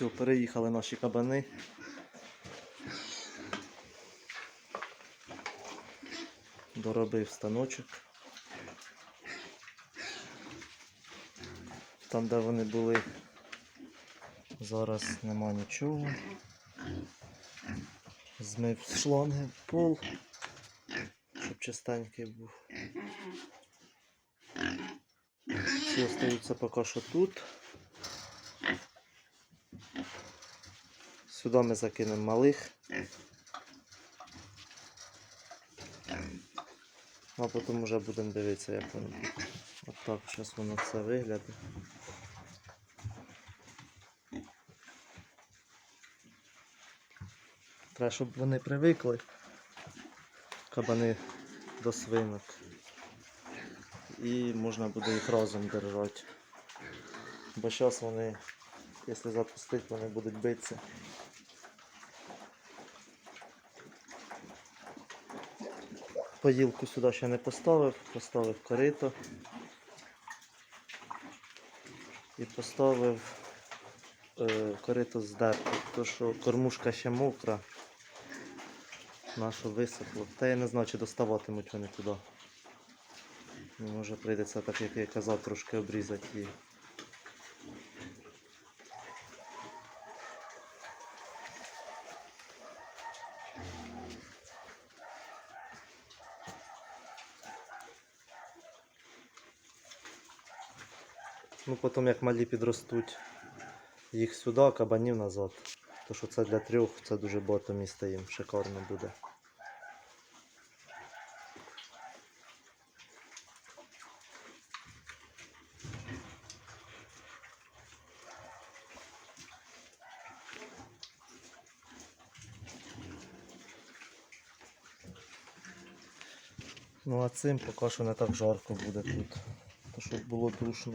Все, переїхали наші кабани. Доробив станочок. Там, де вони були, зараз нема нічого. Змив шланги пол, щоб чистенький був. Всі остаються поки що тут. Сюди ми закинемо малих. А потім вже будемо дивитися, як воно. От так зараз воно все виглядає. Треба, щоб вони привикли. Кабани до свинок. І можна буде їх разом держати. Бо зараз вони, якщо запустити, вони будуть битися. Поїлку сюди ще не поставив, поставив корито. І поставив е, корито здерти, тому що кормушка ще мокра. Нашу висохло. Та я не знаю, чи доставатимуть вони туди. Може прийдеться, так як я казав, трошки обрізати її. Ну, потім як малі підростуть, їх сюди, кабанів назад. То що це для трьох, це дуже багато міста їм шикарно буде. Ну а цим поки що не так жарко буде тут. То щоб було душно.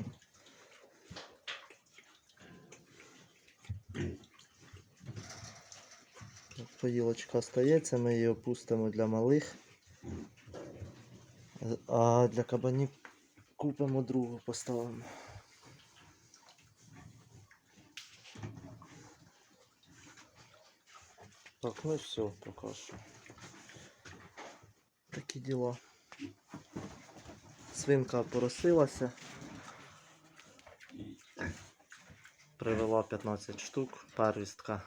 Поїлочка стається, ми її опустимо для малих. А для кабанів купимо другу, поставимо. Так, ну і все, поки що. Такі діла. Свинка поросилася. Привела 15 штук, первістка